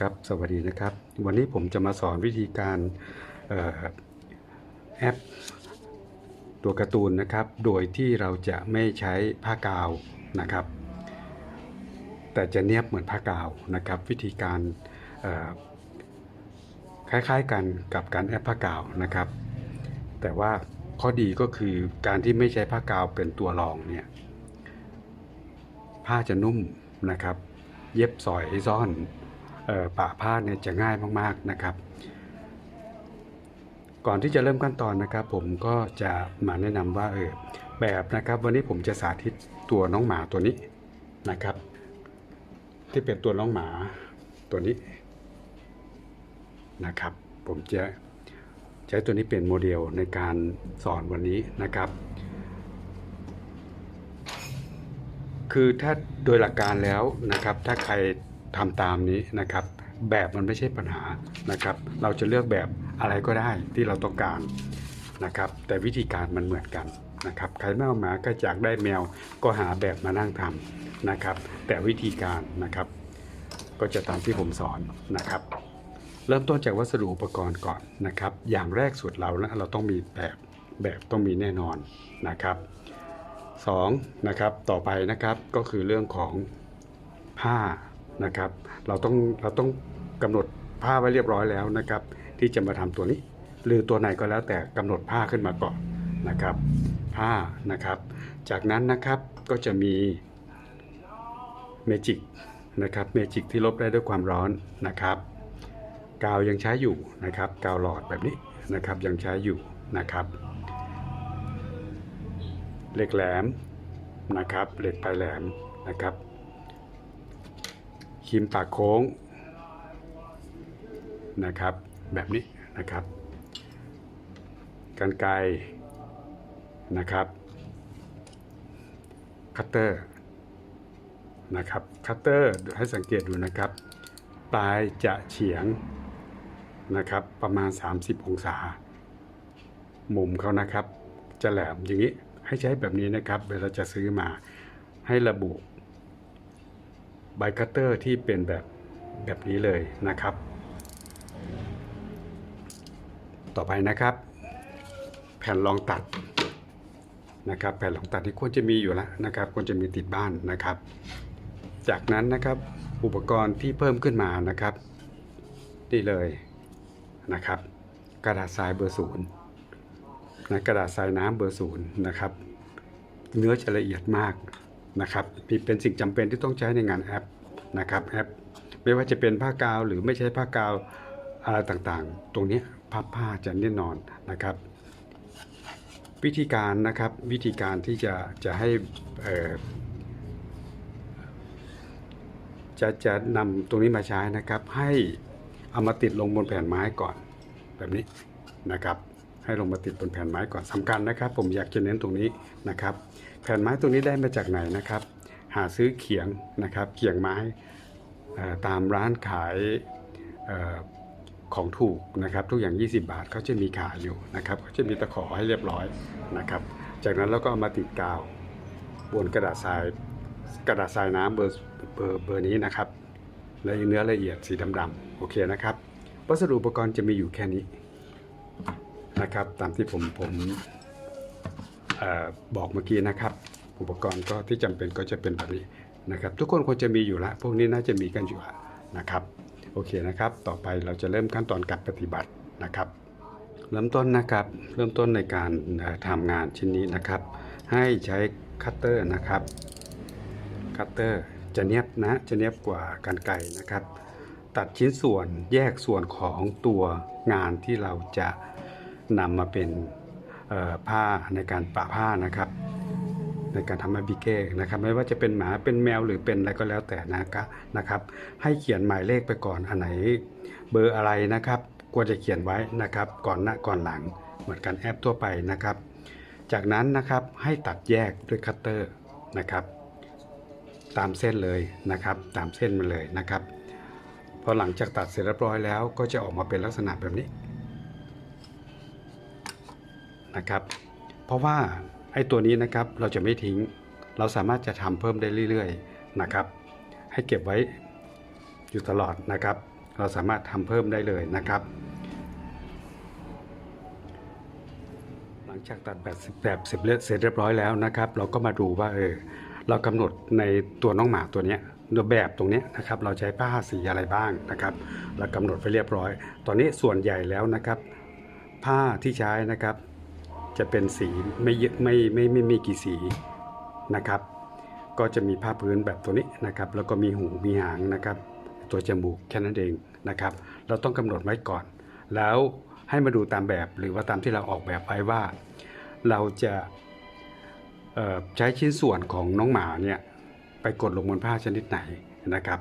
ครับสวัสดีนะครับ วันนี้ผมจะมาสอนวิธีการออแอปตัวการ์ตูนนะครับ โดยที่เราจะไม่ใช้ผ้ากาวนะครับ แต่จะเนียบเหมือนผ้ากาวนะครับ วิธีการคล้ายๆกันกับการแอปผ้ากาวนะครับ แต่ว่าข้อดีก็คือการที่ไม่ใช้ผ้ากาวเป็นตัวรองเนี่ยผ้าจะนุ่มนะครับ เย็บสอยซ่อน ปะผ้าเนี่ยจะง่ายมากๆนะครับ ก่อนที่จะเริ่มขั้นตอนนะครับ ผมก็จะมาแนะนำว่าเออแบบนะครับ วันนี้ผมจะสาธิตตัวน้องหมาตัวนี้นะครับ ที่เป็นตัวน้องหมาตัวนี้นะครับ ผมจะใช้ตัวนี้เป็นโมเดลในการสอนวันนี้นะครับ คือถ้าโดยหลักการแล้วนะครับ ถ้าใคร ทำตามนี้นะครับ แบบมันไม่ใช่ปัญหานะครับ เราจะเลือกแบบอะไรก็ได้ที่เราต้องการนะครับ แต่วิธีการมันเหมือนกันนะครับ ใครไม่เอาหมาก็อยากได้แมวก็หาแบบมานั่งทำนะครับ แต่วิธีการนะครับ ก็จะตามที่ผมสอนนะครับ เริ่มต้นจากวัสดุอุปกรณ์ก่อนนะครับ อย่างแรกสุดเรานะเราต้องมีแบบแบบต้องมีแน่นอนนะครับสองนะครับต่อไปนะครับก็คือเรื่องของผ้า นะครับ เราต้องเราต้องกำหนดผ้าไว้เรียบร้อยแล้วนะครับ ที่จะมาทำตัวนี้ หรือตัวไหนก็แล้วแต่กำหนดผ้าขึ้นมาก่อนนะครับ ผ้านะครับ จากนั้นนะครับก็จะมีเมจิกนะครับเมจิกที่ลบได้ด้วยความร้อนนะครับกาวยังใช้อยู่นะครับกาวหลอดแบบนี้นะครับยังใช้อยู่นะครับเหล็กแหลมนะครับเหล็กปลายแหลมนะครับ ครีมปากโค้งนะครับ แบบนี้นะครับกันไกรนะครับ คัตเตอร์นะครับ คัตเตอร์ให้สังเกตดูนะครับ ปลายจะเฉียงนะครับ ประมาณ 30 องศา มุมเขานะครับ จะแหลมอย่างนี้ ให้ใช้แบบนี้นะครับ เวลาจะซื้อมาให้ระบุ ใบคัตเตอร์ที่เป็นแบบแบบนี้เลยนะครับ ต่อไปนะครับ แผ่นรองตัดนะครับ แผ่นรองตัดที่ควรจะมีอยู่แล้วนะครับ ควรจะมีติดบ้านนะครับ จากนั้นนะครับอุปกรณ์ที่เพิ่มขึ้นมานะครับนี่เลยนะครับ กระดาษทรายเบอร์ศูนย์นะกระดาษทรายน้ำเบอร์ศูนย์นะครับ เนื้อจะละเอียดมาก นะครับเป็นสิ่งจำเป็นที่ต้องใช้ในงานแอปนะครับแอปไม่ว่าจะเป็นผ้ากาวหรือไม่ใช่ผ้ากาวอะไรต่างๆ ตรงนี้ยผ้าผ้าจะแน่นอนนะครับ วิธีการนะครับวิธีการที่จะจะให้จะจะนำตรงนี้มาใช้นะครับ ให้เอามาติดลงบนแผ่นไม้ก่อนแบบนี้นะครับ ให้ลงมาติดบนแผ่นไม้ก่อนสำคัญนะครับ ผมอยากจะเน้นตรงนี้นะครับ แผ่นไม้ตรงนี้ได้มาจากไหนนะครับ หาซื้อเขียงนะครับ เขียงไม้ตามร้านขายของถูกนะครับทุกอย่าง 20 บาทเขาจะมีขายอยู่นะครับเขาจะมีตะขอให้เรียบร้อยนะครับ จากนั้นเราก็เอามาติดกาวบนกระดาษทรายกระดาษทรายน้ำเบอร์เบอร์เบอร์นี้นะครับและเนื้อละเอียดสีดำๆโอเคนะครับวัสดุอุปกรณ์จะมีอยู่แค่นี้นะครับ ตามที่ผมผม บอกเมื่อกี้นะครับ อุปกรณ์ก็ที่จำเป็นก็จะเป็นแบบนี้นะครับ ทุกคนควรจะมีอยู่แล้วพวกนี้น่าจะมีกันอยู่แล้วนะครับโอเคนะครับ ต่อไปเราจะเริ่มขั้นตอนการปฏิบัตินะครับ เริ่มต้นนะครับ เริ่มต้นในการเอ่อทำงานชิ้นนี้นะครับ ให้ใช้คัตเตอร์นะครับคัตเตอร์จะเนียบนะจะเนียบกว่ากันไกรนะครับ ตัดชิ้นส่วนแยกส่วนของตัวงานที่เราจะนำมาเป็น ผ้าในการปะผ้านะครับ ในการทำมาบิเก้นะครับ ไม่ว่าจะเป็นหมาเป็นแมวหรือเป็นอะไรก็แล้วแต่นะครับนะครับ ให้เขียนหมายเลขไปก่อนอันไหนเบอร์อะไรนะครับควรจะเขียนไว้นะครับ ก่อนหน้าก่อนหลังเหมือนกันแอปทั่วไปนะครับ จากนั้นนะครับให้ตัดแยกด้วยคัตเตอร์นะครับ ตามเส้นเลยนะครับ ตามเส้นมาเลยนะครับพอหลังจากตัดเสร็จเรียบร้อยแล้วก็จะออกมาเป็นลักษณะแบบนี้ นะครับ เพราะว่าไอ้ตัวนี้นะครับเราจะไม่ทิ้ง เราสามารถจะทำเพิ่มได้เรื่อยๆนะครับ ให้เก็บไว้อยู่ตลอดนะครับ เราสามารถทำเพิ่มได้เลยนะครับ หลังจากตัดแบบแบบเสร็จเรียบเสร็จเรียบร้อยแล้วนะครับ เราก็มาดูว่าเออเรากำหนดในตัวน้องหมาตัวนี้ยแบบตรงนี้นะครับ เราใช้ผ้าสีอะไรบ้างนะครับ เรากำหนดไปเรียบร้อย ตอนนี้ส่วนใหญ่แล้วนะครับ ผ้าที่ใช้นะครับ จะเป็นสีไม่เยอะไม่ไม่ไม่ไม่กี่สีนะครับ ก็จะมีผ้าพื้นแบบตัวนี้นะครับ แล้วก็มีหูมีหางนะครับ ตัวจมูกแค่นั้นเองนะครับ เราต้องกำหนดไว้ก่อน แล้วให้มาดูตามแบบหรือว่าตามที่เราออกแบบไว้ว่า เราจะใช้ชิ้นส่วนของน้องหมาเนี่ยไปกดลงบนผ้าชนิดไหนนะครับ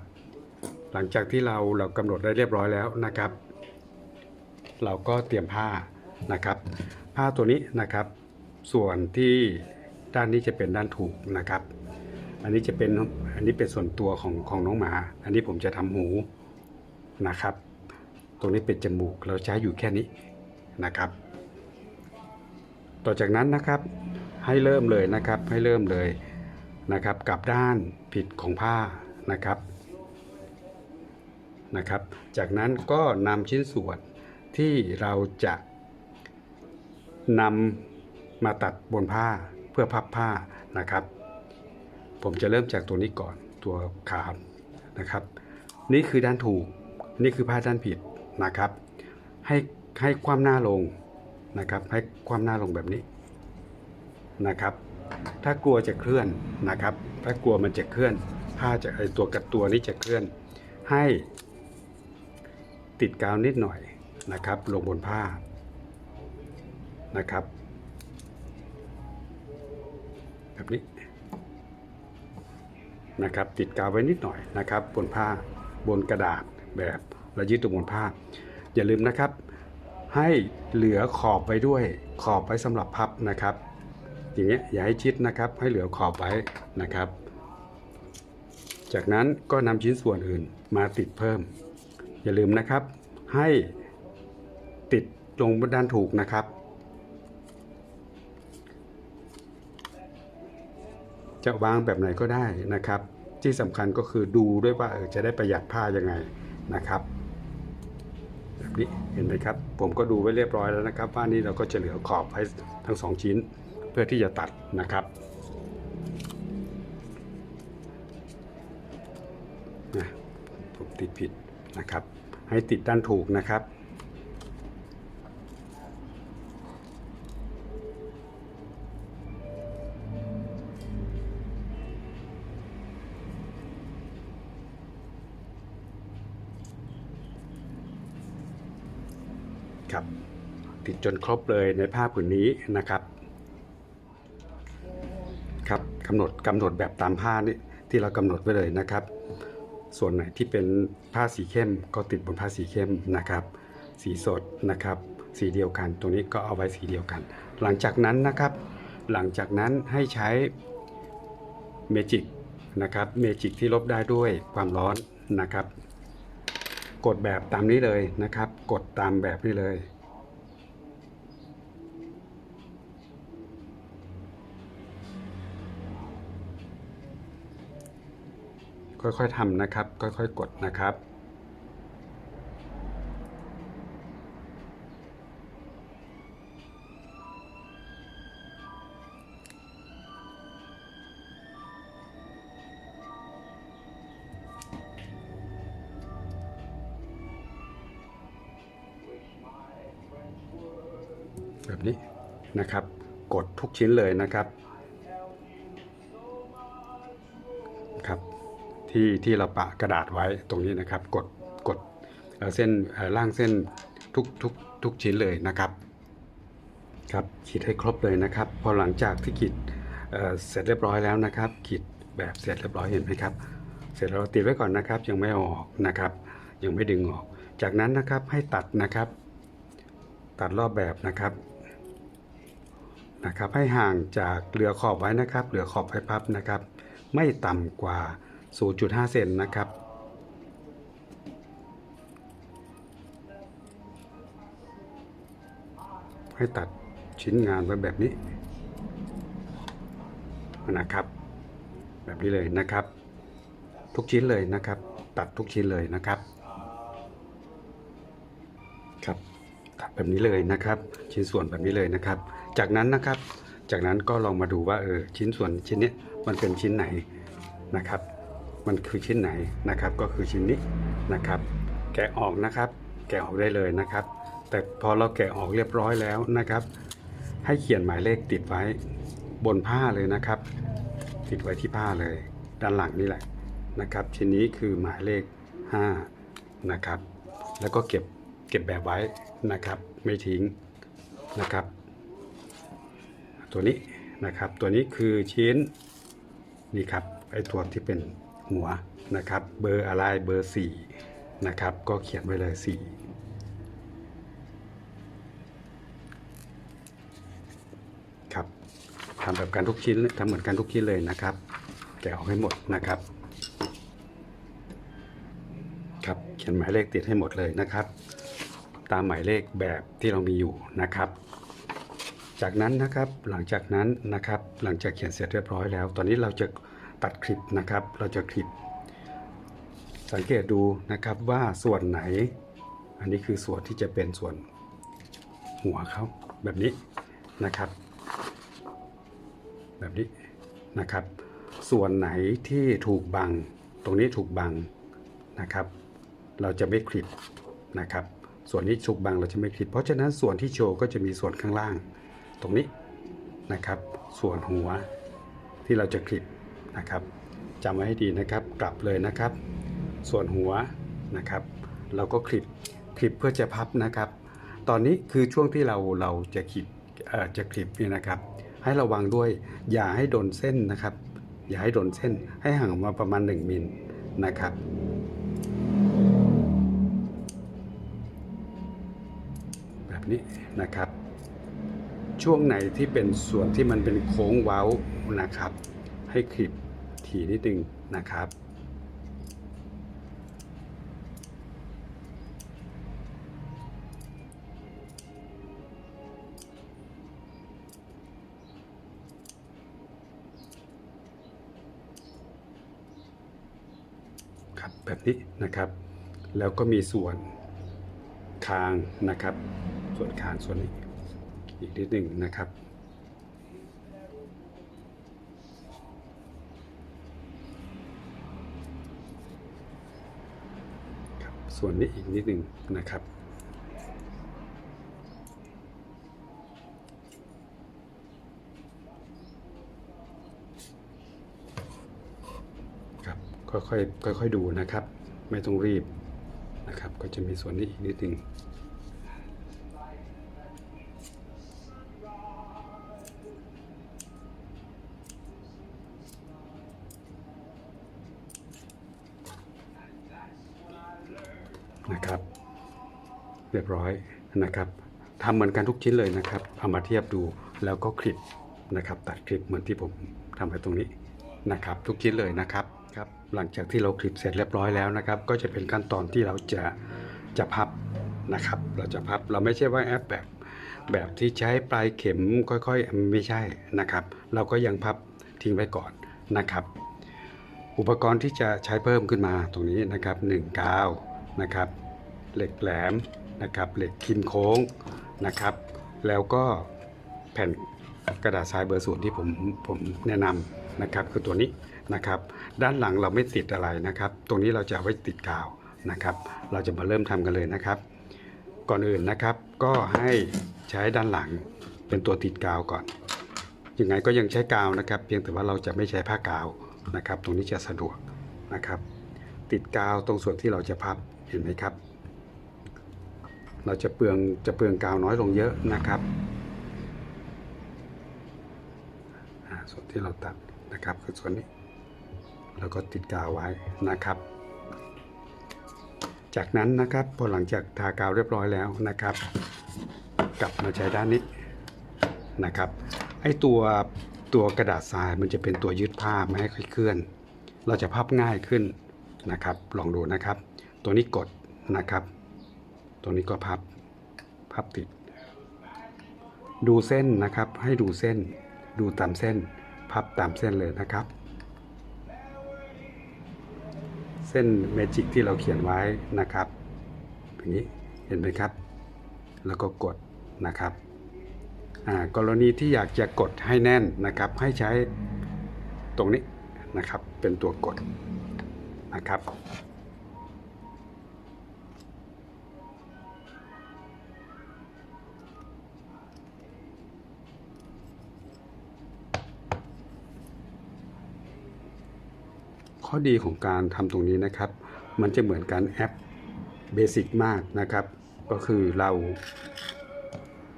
หลังจากที่เราเรากำหนดได้เรียบร้อยแล้วนะครับ เราก็เตรียมผ้านะครับ ผ้าตัวนี้นะครับ ส่วนที่ด้านนี้จะเป็นด้านถูกนะครับ อันนี้จะเป็นอันนี้เป็นส่วนตัวของของน้องหมา อันนี้ผมจะทำหูนะครับ ตรงนี้เป็นจมูกเราใช้อยู่แค่นี้นะครับ ต่อจากนั้นนะครับให้เริ่มเลยนะครับให้เริ่มเลยนะครับกับด้านผิดของผ้านะครับนะครับ จากนั้นก็นำชิ้นส่วนที่เราจะ นำมาตัดบนผ้าเพื่อพับผ้านะครับ ผมจะเริ่มจากตัวนี้ก่อนตัวขานะครับ นี่คือด้านถูก นี่คือผ้าด้านผิดนะครับ ให้ให้ความหน้าลงนะครับ ให้ความหน้าลงแบบนี้นะครับ ถ้ากลัวจะเคลื่อนนะครับ ถ้ากลัวมันจะเคลื่อนผ้าจะไอตัวกับตัวนี้จะเคลื่อน ให้ติดกาวนิดหน่อยนะครับ ลงบนผ้า นะครับ แบบนี้นะครับ ติดกาวไว้นิดหน่อยนะครับ บนผ้าบนกระดาษแบบเรายึดตรงบนผ้า อย่าลืมนะครับ ให้เหลือขอบไว้ด้วย ขอบไว้สำหรับพับนะครับ อย่างเงี้ยอย่าให้ชิดนะครับ ให้เหลือขอบไว้นะครับ จากนั้นก็นำชิ้นส่วนอื่นมาติดเพิ่ม อย่าลืมนะครับ ให้ติดลงบนด้านถูกนะครับ จะวางแบบไหนก็ได้นะครับ ที่สำคัญก็คือดูด้วยว่าจะได้ประหยัดผ้ายังไงนะครับแบบนี้เห็นไหมครับ ผมก็ดูไว้เรียบร้อยแล้วนะครับว่านี่เราก็จะเหลือขอบให้ทั้งสองชิ้นเพื่อที่จะตัดนะครับนะผมติดผิดนะครับ ให้ติดด้านถูกนะครับ ติดจนครบเลยในผ้าผืนนี้นะครับครับกำหนดกำหนดแบบตามผ้านี่ที่เรากำหนดไว้เลยนะครับ ส่วนไหนที่เป็นผ้าสีเข้มก็ติดบนผ้าสีเข้มนะครับ สีสดนะครับ สีเดียวกัน ตรงนี้ก็เอาไว้สีเดียวกัน หลังจากนั้นนะครับ หลังจากนั้นให้ใช้เมจิกนะครับเมจิกที่ลบได้ด้วยความร้อนนะครับ กดแบบตามนี้เลยนะครับ กดตามแบบนี้เลย ค่อยๆทำนะครับ ค่อยๆกดนะครับแบบนี้นะครับ กดทุกชิ้นเลยนะครับ ที่ที่เราปะกระดาษไว้ตรงนี้นะครับ กดกดเเส้นล่างเส้นทุกทุกทุกชิ้นเลยนะครับครับขีดให้ครบเลยนะครับ พอหลังจากที่ขีดเเสร็จเรียบร้อยแล้วนะครับ ขีดแบบเสร็จเรียบร้อยเห็นไหมครับ เสร็จแล้วเราติดไว้ก่อนนะครับ ยังไม่เอาออกนะครับ ยังไม่ดึงออก จากนั้นนะครับให้ตัดนะครับ ตัดรอบแบบนะครับนะครับ ให้ห่างจากเหลือขอบไว้นะครับ เหลือขอบไว้พับนะครับ ไม่ต่ำกว่า 0.5 เซนนะครับ ให้ตัดชิ้นงานไว้แบบนี้นะครับ แบบนี้เลยนะครับ ทุกชิ้นเลยนะครับ ตัดทุกชิ้นเลยนะครับ ครับตัดแบบนี้เลยนะครับ ชิ้นส่วนแบบนี้เลยนะครับ จากนั้นนะครับ จากนั้นก็ลองมาดูว่าเออชิ้นส่วนชิ้นนี้มันเป็นชิ้นไหนนะครับ มันคือชิ้นไหนนะครับ ก็คือชิ้นนี้นะครับ แกะออกนะครับ แกะออกได้เลยนะครับ แต่พอเราแกะออกเรียบร้อยแล้วนะครับ ให้เขียนหมายเลขติดไว้บนผ้าเลยนะครับ ติดไว้ที่ผ้าเลย ด้านหลังนี่แหละนะครับ ชิ้นนี้คือหมายเลข 5 นะครับ แล้วก็เก็บเก็บแบบไว้นะครับ ไม่ทิ้งนะครับ ตัวนี้นะครับ ตัวนี้คือชิ้นนี่ครับไอตัวที่เป็น หัวนะครับ เบอร์อะไรเบอร์4นะครับ ก็เขียนไว้เลย 4 ครับทำแบบกันทุกชิ้นทำเหมือนกันทุกชิ้นเลยนะครับ แกะออกให้หมดนะครับ ครับเขียนหมายเลขติดให้หมดเลยนะครับ ตามหมายเลขแบบที่เรามีอยู่นะครับจากนั้นนะครับหลังจากนั้นนะครับหลังจากเขียนเสร็จเรียบร้อยแล้ว ตอนนี้เราจะ ตัดคลิปนะครับ เราจะคลิป สังเกตดูนะครับว่าส่วนไหน อันนี้คือส่วนที่จะเป็นส่วนหัวเขาแบบนี้นะครับ แบบนี้นะครับ ส่วนไหนที่ถูกบัง ตรงนี้ถูกบังนะครับ เราจะไม่คลิปนะครับ ส่วนนี้ถูกบังเราจะไม่คลิป เพราะฉะนั้นส่วนที่โชว์ก็จะมีส่วนข้างล่าง ตรงนี้นะครับ ส่วนหัวที่เราจะคลิป นะครับจำไว้ให้ดีนะครับกลับเลยนะครับ ส่วนหัวนะครับ เราก็คลิปคลิปเพื่อจะพับนะครับ ตอนนี้คือช่วงที่เราเราจะคลิปจะคลิปนี่นะครับ ให้ระวังด้วยอย่าให้โดนเส้นนะครับ อย่าให้โดนเส้นให้ห่างออกมาประมาณ 1มิลนะครับแบบนี้นะครับ ช่วงไหนที่เป็นส่วนที่มันเป็นโค้งเว้านะครับ ให้คลิปทีนิดนึงนะครับ ครับแบบนี้นะครับ แล้วก็มีส่วนคางนะครับ ส่วนคางส่วนนี้อีกนิดหนึ่งนะครับ ครับ ส่วนนี้อีกนิดหนึ่งนะครับ ครับค่อยๆค่อยๆดูนะครับ ไม่ต้องรีบนะครับ ก็จะมีส่วนนี้อีกนิดหนึ่ง เรียบร้อยนะครับทำเหมือนกันทุกชิ้นเลยนะครับเอามาเทียบดูแล้วก็คลิปนะครับ ตัดคลิปเหมือนที่ผมทำไว้ตรงนี้นะครับ ทุกชิ้นเลยนะครับครับ หลังจากที่เราคลิปเสร็จเรียบร้อยแล้วนะครับ ก็จะเป็นขั้นตอนที่เราจะจะพับนะครับ เราจะพับเราไม่ใช่ว่าแอปแบบแบบที่ใช้ปลายเข็มค่อยๆ ไม่ใช่นะครับ เราก็ยังพับทิ้งไว้ก่อนนะครับ อุปกรณ์ที่จะใช้เพิ่มขึ้นมาตรงนี้นะครับ1กาวนะครับ เหล็กแหลม นะครับเหล็กคิมโค้งนะครับ แล้วก็แผ่นกระดาษทรายเบอร์ศูนย์ที่ผมผมแนะนำนะครับ คือตัวนี้นะครับ ด้านหลังเราไม่ติดอะไรนะครับ ตรงนี้เราจะไว้ติดกาวนะครับ เราจะมาเริ่มทำกันเลยนะครับ ก่อนอื่นนะครับก็ให้ใช้ด้านหลังเป็นตัวติดกาวก่อนยังไงก็ยังใช้กาวนะครับ เพียงแต่ว่าเราจะไม่ใช้ผ้ากาวนะครับ ตรงนี้จะสะดวกนะครับ ติดกาวตรงส่วนที่เราจะพับเห็นไหมครับ เราจะเปลืองจะเปลืองกาวน้อยลงเยอะนะครับส่วนที่เราตัดนะครับคือส่วนนี้แล้วก็ติดกาวไว้นะครับ จากนั้นนะครับพอหลังจากทากาวเรียบร้อยแล้วนะครับ กลับมาใช้ด้านนี้นะครับไอตัวตัวกระดาษทรายมันจะเป็นตัวยึดผ้าไม่ให้ค่อยเคลื่อน เราจะพับง่ายขึ้นนะครับ ลองดูนะครับ ตัวนี้กดนะครับ ตัวนี้ก็พับ พับติด ดูเส้นนะครับ ให้ดูเส้น ดูตามเส้น พับตามเส้นเลยนะครับ เส้นเมจิกที่เราเขียนไว้นะครับอย่างนี้ เห็นไหมครับ แล้วก็กดนะครับอ่ากรณีที่อยากจะกดให้แน่นนะครับ ให้ใช้ตรงนี้นะครับ เป็นตัวกดนะครับ ข้อดีของการทำตรงนี้นะครับ มันจะเหมือนการแอปเบสิกมากนะครับ ก็คือเรา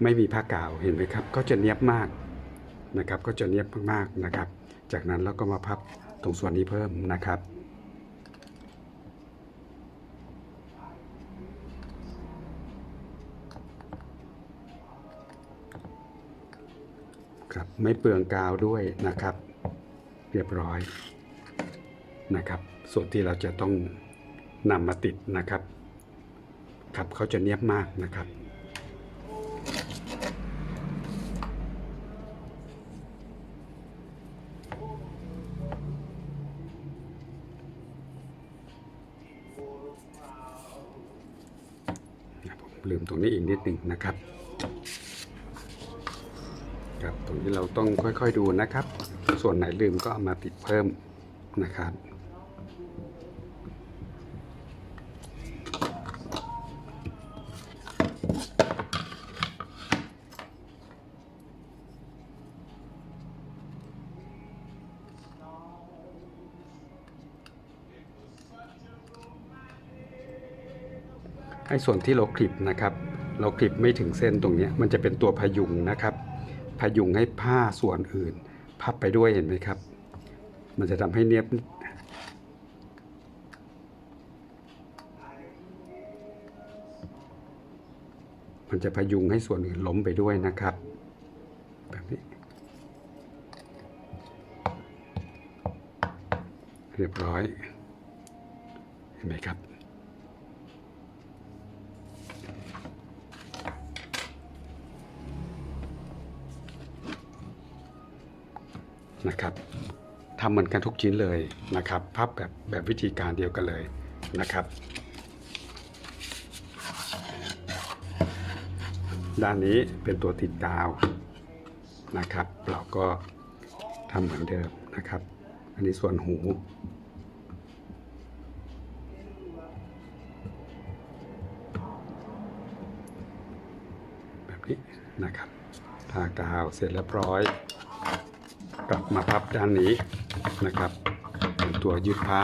ไม่มีผ้ากาวเห็นไหมครับ ก็จะเนียบมากนะครับ ก็จะเนียบมากๆนะครับ จากนั้นเราก็มาพับตรงส่วนนี้เพิ่มนะครับครับไม่เปลืองกาวด้วยนะครับ เรียบร้อย นะครับ ส่วนที่เราจะต้องนำมาติดนะครับ ครับเขาจะเนียบมากนะครับผมลืมตรงนี้อีกนิดหนึ่งนะครับครับตรงนี้เราต้องค่อยๆดูนะครับ ส่วนไหนลืมก็เอามาติดเพิ่มนะครับ อ้ส่วนที่เราคลิปนะครับ เราคลิปไม่ถึงเส้นตรงนี้มันจะเป็นตัวพยุงนะครับ พยุงให้ผ้าส่วนอื่น พับไปด้วยเห็นไหมครับ มันจะทำให้เนียบมันจะพยุงให้ส่วนอื่นล้มไปด้วยนะครับแบบนี้เรียบร้อย เห็นไหมครับ นะครับทำเหมือนกันทุกชิ้นเลยนะครับพับแบบแบบวิธีการเดียวกันเลยนะครับ ด้านนี้เป็นตัวติดดาวนะครับ เราก็ทำเหมือนเดิมนะครับ อันนี้ส่วนหูแบบนี้นะครับทากาวเสร็จเรียบร้อย กลับมาพับด้านนี้นะครับเป็นตัวยืดผ้า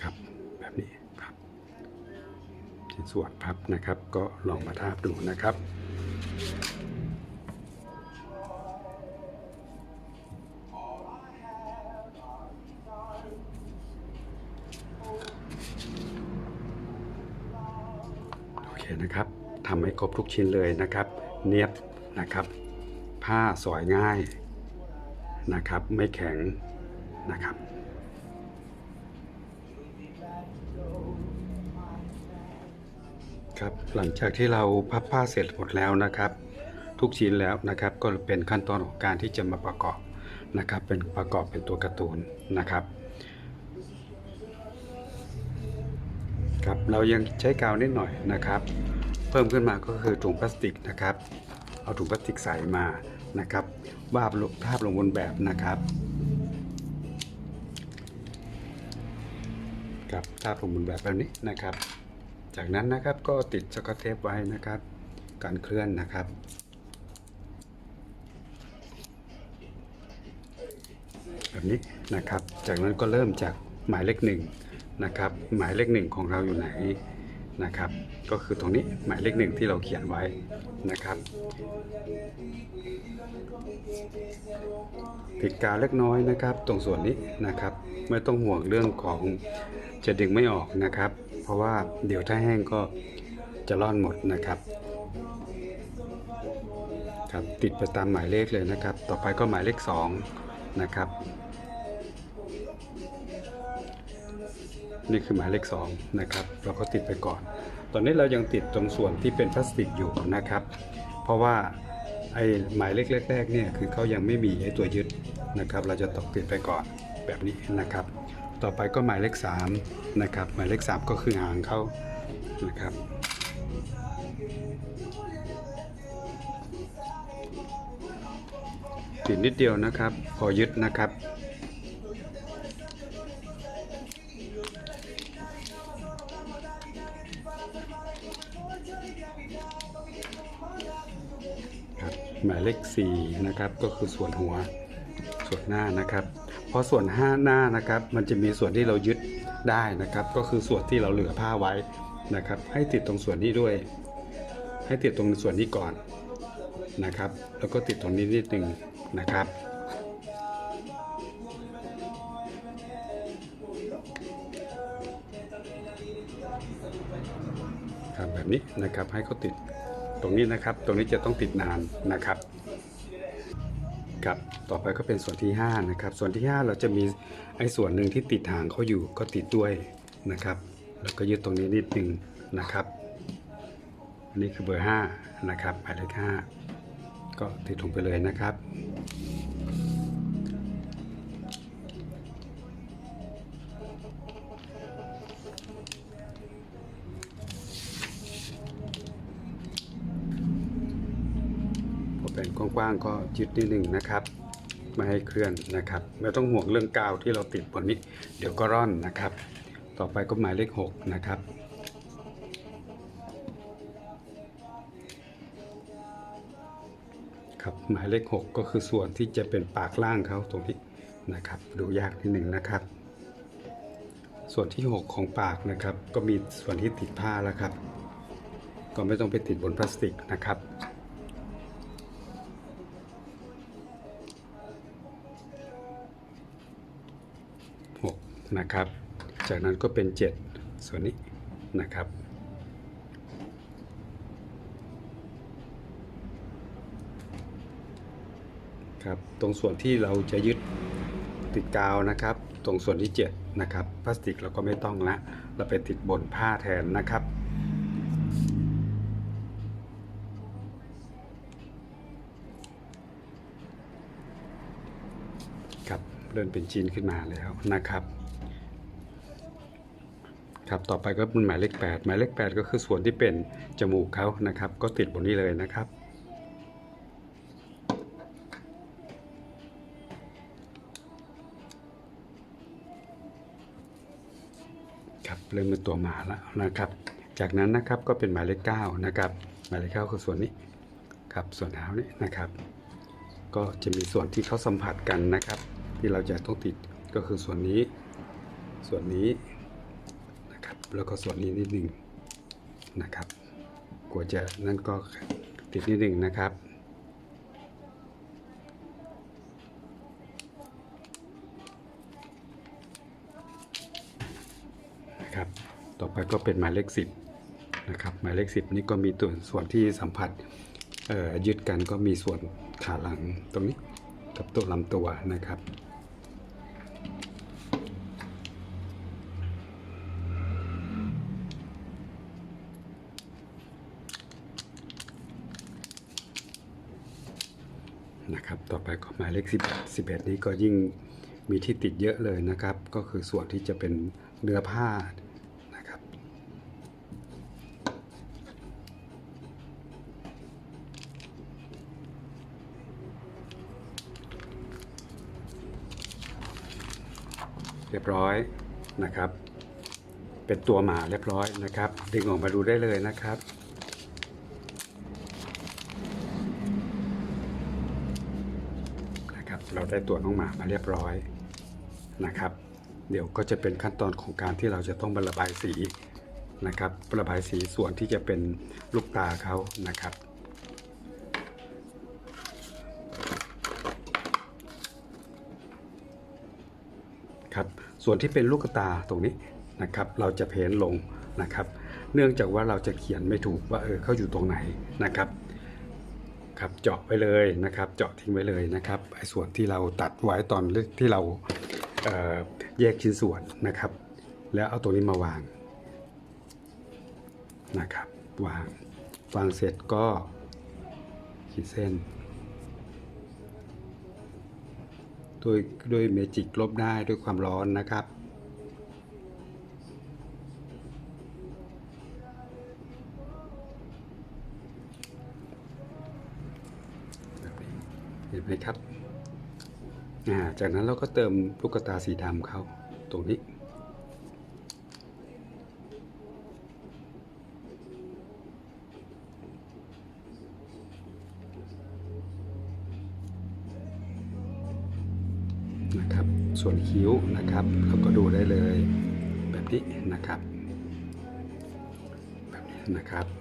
ครับแบบนี้ครับชิ้นส่วนพับนะครับ ก็ลองมาทาบดูนะครับโอเคนะครับทำให้ครบทุกชิ้นเลยนะครับ เนียบ นะครับ ผ้าสอยง่ายนะครับ ไม่แข็งนะครับ ครับหลังจากที่เราพับผ้าเสร็จหมดแล้วนะครับ ทุกชิ้นแล้วนะครับก็เป็นขั้นตอนของการที่จะมาประกอบนะครับ เป็นประกอบเป็นตัวการ์ตูนนะครับครับเรายังใช้กาวนิดหน่อยนะครับ เพิ่มขึ้นมาก็คือถุงพลาสติกนะครับ เอาถุงพลาสติกใสมานะครับวาดลงภาพลงบนแบบนะครับครับภาพลงบนแบบแบบนี้นะครับ จากนั้นนะครับก็ติดสกอตเทปไว้นะครับ การเคลื่อนนะครับแบบนี้นะครับ จากนั้นก็เริ่มจากหมายเลขหนึ่งนะครับ หมายเลขหนึ่งของเราอยู่ไหน นะครับ ก็คือตรงนี้หมายเลขหนึ่งที่เราเขียนไว้นะครับติดกาวเล็กน้อยนะครับ ตรงส่วนนี้นะครับไม่ต้องห่วงเรื่องของจะดึงไม่ออกนะครับ เพราะว่าเดี๋ยวถ้าแห้งก็จะร่อนหมดนะครับครับติดไปตามหมายเลขเลยนะครับ ต่อไปก็หมายเลข2นะครับ นี่คือหมายเลข2นะครับเราก็ติดไปก่อน ตอนนี้เรายังติดตรงส่วนที่เป็นพลาสติกอยู่นะครับ เพราะว่าไอ้หมายเลขแรกๆเนี่ยคือเขายังไม่มีไอ้ตัวยึดนะครับ เราจะตกติดไปก่อนแบบนี้นะครับ ต่อไปก็หมายเลข3นะครับหมายเลข3ก็คือหางเขานะครับติดนิดเดียวนะครับ พอยึดนะครับ หมายเลข4นะครับก็คือส่วนหัวส่วนหน้านะครับ เพราะส่วนห้าหน้านะครับมันจะมีส่วนที่เรายึดได้นะครับ ก็คือส่วนที่เราเหลือผ้าไว้นะครับ ให้ติดตรงส่วนนี้ด้วย ให้ติดตรงส่วนนี้ก่อนนะครับ แล้วก็ติดตรงนี้นิดหนึ่งนะครับครับแบบนี้นะครับให้เขาติด ตรงนี้นะครับ ตรงนี้จะต้องติดนานนะครับครับต่อไปก็เป็นส่วนที่5นะครับ ส่วนที่ 5 เราจะมีไอ้ส่วนหนึ่งที่ติดหางเขาอยู่ก็ติดด้วยนะครับ แล้วก็ยึดตรงนี้นิดหนึงนะครับ อันนี้คือเบอร์5นะครับหมายเลข5ก็ติดลงไปเลยนะครับางก็ยึดนิดหนึ่งนะครับไม่ให้เคลื่อนนะครับ ไม่ต้องห่วงเรื่องกาวที่เราติดบนนี้ เดี๋ยวก็ร่อนนะครับ ต่อไปก็หมายเลข 6 นะครับครับหมายเลข 6 ก็คือส่วนที่จะเป็นปากล่างเขาตรงนี้นะครับ ดูยากนิดหนึ่งนะครับ ส่วนที่ 6 ของปากนะครับ ก็มีส่วนที่ติดผ้าแล้วครับ ก็ไม่ต้องไปติดบนพลาสติกนะครับ นะครับ จากนั้นก็เป็น 7 ส่วนนี้นะครับ ครับ ตรงส่วนที่เราจะยึดติดกาวนะครับ ตรงส่วนที่ 7 นะครับ พลาสติกเราก็ไม่ต้องละ เราไปติดบนผ้าแทนนะครับครับเริ่มเป็นชิ้นขึ้นมาแล้วนะครับ ครับต่อไปก็เป็นหมายเลข 8 หมายเลข 8 ก็คือส่วนที่เป็นจมูกเขานะครับ ก็ติดบนนี้เลยนะครับ ครับเริ่มเป็นตัวหมาแล้วนะครับ จากนั้นนะครับก็เป็นหมายเลข 9 นะครับ หมายเลข 9 คือส่วนนี้ครับส่วนเท้านี้นะครับ ก็จะมีส่วนที่เขาสัมผัสกันนะครับ ที่เราจะต้องติดก็คือส่วนนี้ ส่วนนี้ แล้วก็ส่วนนี้นิดหนึ่งนะครับกว่าจะนั่นก็ติดนิดหนึ่งนะครับนะครับ ต่อไปก็เป็นหมายเลข10นะครับหมายเลข10นี่ก็มีตัวส่วนที่สัมผัสยึดกันก็มีส่วนขาหลังตรงนี้กับตัวลำตัวนะครับ นะครับ ต่อไปก็หมายเลข10 11 นี้ก็ยิ่งมีที่ติดเยอะเลยนะครับ ก็คือส่วนที่จะเป็นเนื้อผ้านะครับ เรียบร้อยนะครับ เป็นตัวหมาเรียบร้อยนะครับ ดึงออกมาดูได้เลยนะครับ นะครับเรา ได้ตัวน้องหมามาเรียบร้อยนะครับ เดี๋ยวก็จะเป็นขั้นตอนของการที่เราจะต้องระบายสีนะครับระบายสีส่วนที่จะเป็นลูกตาเขานะครับครับส่วนที่เป็นลูกตาตรงนี้นะครับ เราจะเพ้นลงนะครับ เนื่องจากว่าเราจะเขียนไม่ถูกว่าเออเขาอยู่ตรงไหนนะครับ ครับเจาะไปเลยนะครับ เจาะทิ้งไว้เลยนะครับไอ้ส่วนที่เราตัดไว้ตอนที่เราเแยกชิ้นส่วนนะครับ แล้วเอาตัวนี้มาวางนะครับ วางวางเสร็จก็ขีดเส้นด้วยด้วยเมจิกลบได้ด้วยความร้อนนะครับ นไหมครับาจากนั้นเราก็เติมลูกตาสีดำเขาตรงนี้นะครับ ส่วนคิ้วนะครับ เราก็ดูได้เลยแบบนี้นะครับ แบบนี้นะครับ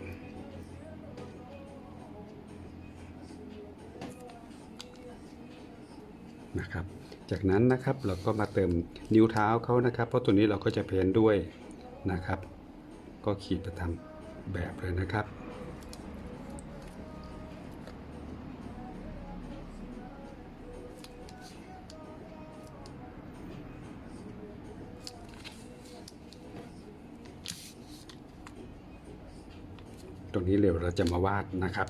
จากนั้นนะครับเราก็มาเติมนิ้วเท้าเขานะครับ เพราะตัวนี้เราก็จะเพ้นด้วยนะครับ ก็ขีดไปตามแบบเลยนะครับตรงนี้เดี๋ยวเราจะมาวาดนะครับ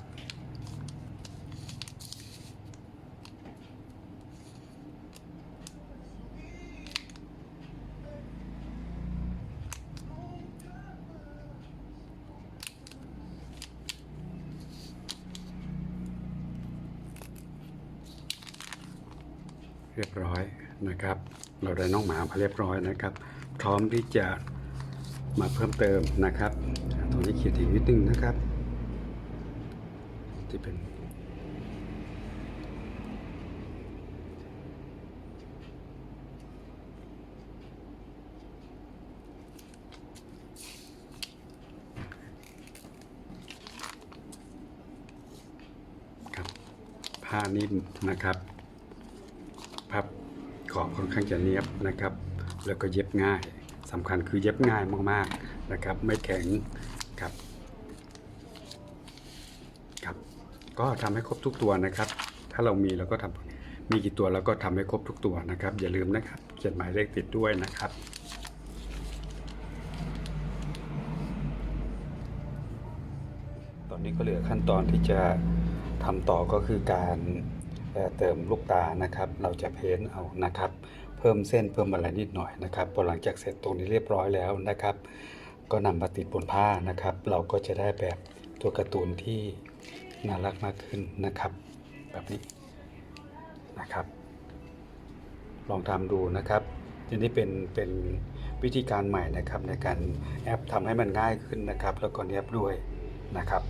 รียบร้อยนะครับ เราได้น้องหมามาเรียบร้อยนะครับ พร้อมที่จะมาเพิ่มเติมนะครับตรงนี้เขียนอีกนิดนึงนะครับ ที่เป็นผ้านิ่มนะครับ ข้างจะเนียบนะครับ แล้วก็เย็บง่ายสำคัญคือเย็บง่ายมากๆนะครับ ไม่แข็งครับครับ ก็ทำให้ครบทุกตัวนะครับ ถ้าเรามีเราก็ทำมีกี่ตัวเราก็ทำให้ครบทุกตัวนะครับ อย่าลืมนะครับเขียนหมายเลขติดด้วยนะครับตอนนี้ก็เหลือขั้นตอนที่จะทำต่อก็คือการเติมลูกตานะครับ เราจะเพ้นเอานะครับ เพิ่มเส้นเพิ่มอะไรนิดหน่อยนะครับพอหลังจากเสร็จตรงนี้เรียบร้อยแล้วนะครับ ก็นำมาติดบนผ้านะครับ เราก็จะได้แบบตัวการ์ตูนที่น่ารักมากขึ้นนะครับ แบบนี้นะครับ ลองทำดูนะครับทีนี้เป็นเป็นวิธีการใหม่นะครับในการแอปทำให้มันง่ายขึ้นนะครับ แล้วก็เนียบด้วยนะครับ